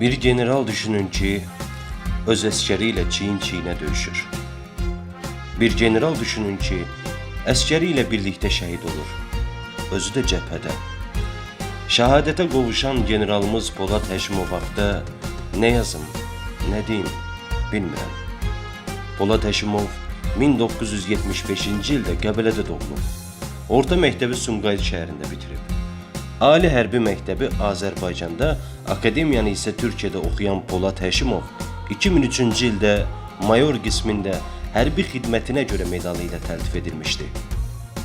Bir general düşünün ki öz əskəriyle çiyin çiyinə döyüşür. Bir general düşünün ki əskəriyle birlikte şəhid olur. Özü də cəbhədə. Şəhadətə qovuşan generalımız Polad Həşimov haqqında nə yazım, nə deyim, bilmirəm. Polad Həşimov 1975-ci ildə Qəbələdə doğulub. Orta məktəbi Sumqayıt şəhərində bitirib. Ali Hərbi Məktəbi Azərbaycanda, akademiyanı isə Türkiyədə oxuyan Polad Həşimov 2003-cü ildə mayor qismində hərbi xidmətinə görə medalı ilə təltif edilmişdi.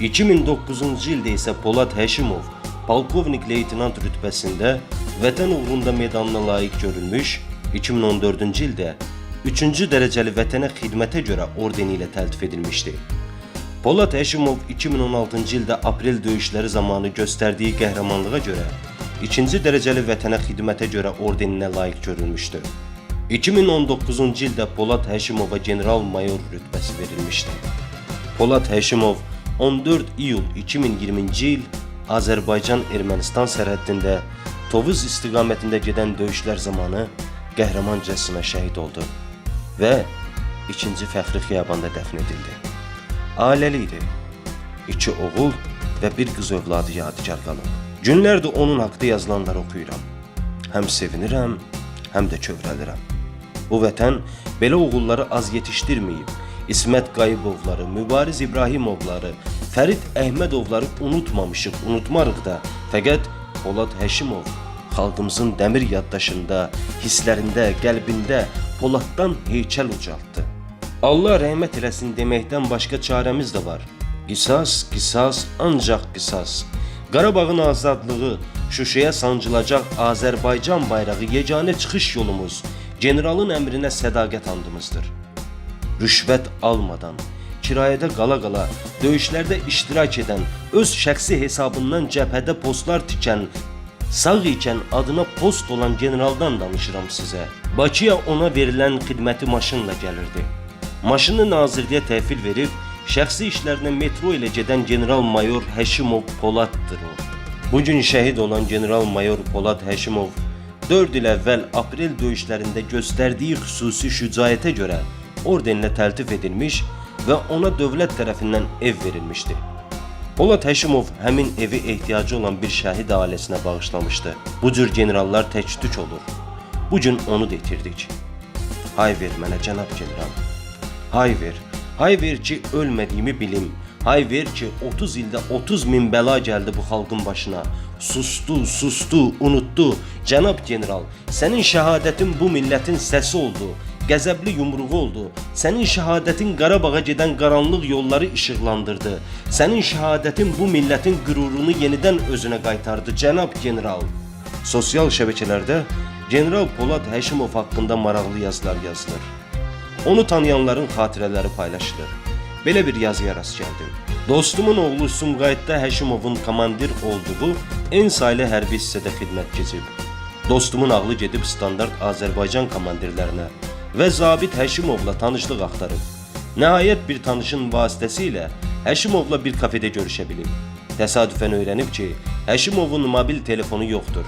2009-cu ildə isə Polad Həşimov polkovnik leytenant rütbəsində Vətən uğrunda medalına layiq görülmüş, 2014-cü ildə 3-cü dərəcəli vətənə xidmətə görə ordeni ilə təltif edilmişdi. Polad Həşimov 2016-cı ildə aprel döyüşləri zamanı göstərdiyi qəhrəmanlığa görə 2-ci dərəcəli vətənə xidmətə görə ordeninə layiq görülmüşdü. 2019-cu ildə Polad Həşimova general-mayor rütbəsi verilmişdi. Polad Həşimov 14 iyul 2020-ci il Azərbaycan-Ermənistan sərhəddində Tovuz istiqamətində gedən döyüşlər zamanı qəhrəmancasına şəhid oldu və 2-ci Fəxri Xiyabanda dəfn edildi. Ailəli idi. İki oğul və bir qız övladı yadigar qalıb. Günlərdir onun haqqında yazılanları oxuyuram. Həm sevinirəm, həm də kövrəlirəm. Bu vətən belə oğulları az yetişdirməyib. İsmət Qayıbovları, Mübariz İbrahimovları, Fərid Əhmədovları unutmamışıq, unutmarıq da. Fəqət Polad Həşimov xalqımızın dəmir yaddaşında, hisslərində, qəlbində Poladdan heykəl ucaltdı. Allah rəhmət eləsin deməkdən başqa çarəmiz də var. Qisas, qisas, ancaq qisas. Qarabağın azadlığı, Şuşaya sancılacaq Azərbaycan bayrağı yeganə çıxış yolumuz, generalın əmrinə sədaqət andımızdır. Rüşvət almadan, kirayədə qala-qala, döyüşlərdə iştirak edən, öz şəxsi hesabından cəbhədə postlar tikən, sağ ikən adına post olan generaldan danışıram sizə. Bakıya ona verilən xidməti maşınla gəlirdi. Maşını nazirliyə təhvil verib, şəxsi işlərinə metro ilə gedən general-mayor Həşimov Poladdır o. Bugün şəhid olan general-mayor Polad Həşimov 4 il əvvəl aprel döyüşlərində göstərdiyi xüsusi şücaətə görə ordenlə təltif edilmiş və ona dövlət tərəfindən ev verilmişdi. Polad Həşimov həmin evi ehtiyacı olan bir şəhid ailəsinə bağışlamışdı. Bu cür generallar tək-tük olur. Bu gün onu da itirdik. Hay ver mənə cənab general. Hay ver. Hay ver ki ölmədiyimi bilim. Hay ver ki 30 ildə 30 min bəla gəldi bu xalqın başına. Sustu, sustu, unuttu. Cənab general, sənin şəhadətin bu millətin səsi oldu. Qəzəbli yumruğu oldu. Sənin şəhadətin Qarabağa gedən qaranlıq yolları işıqlandırdı. Sənin şəhadətin bu millətin qürurunu yenidən özünə qaytardı, cənab general. Sosial şəbəkələrdə General Polad Həşimov haqqında maraqlı yazılar yazılır. Onu tanıyanların xatirələri paylaşılır. Belə bir yazıya rast gəldim. Dostumun oğlu Sumqayıtda Həşimovun komandir olduğu en saylı hərbi hissədə xidmət keçib. Dostumun ağlı gedib standart Azərbaycan komandirlərinə və zabit Həşimovla tanışlıq axtarıb. Nəhayət bir tanışın vasitəsilə Həşimovla bir kafedə görüşə bilib. Təsadüfən öyrənib ki, Həşimovun mobil telefonu yoxdur.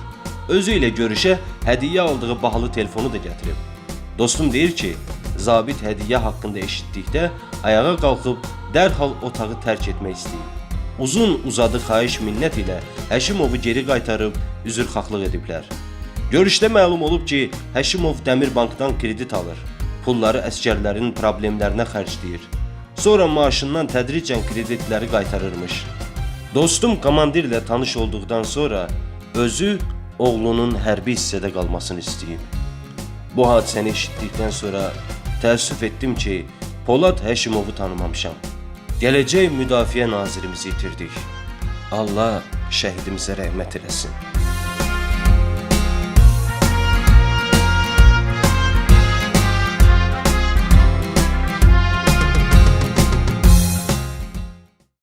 Özü ilə görüşə hədiyyə aldığı bahalı telefonu da gətirib. Dostum deyir ki, zabit hədiyyə haqqında eşitdikdə ayağa qalxıb dərhal otağı tərk etmək istəyib. Uzun uzadı xahiş minnət ilə Həşimovu geri qaytarıb üzrxahlıq ediblər. Görüşdə məlum olub ki, Həşimov Dəmir Bankdan kredit alır. Pulları əskərlərin problemlərinə xərcləyir. Sonra maaşından tədricən kreditləri qaytarırmış. Dostum komandirlə tanış olduqdan sonra özü oğlunun hərbi hissədə qalmasını istəyib. Bu hadisəni eşitdikdən sonra təəssüf etdim ki, Polad Həşimovu tanımamışam. Gələcək müdafiə nazirimizi itirdik. Allah şəhidimizə rəhmət eləsin.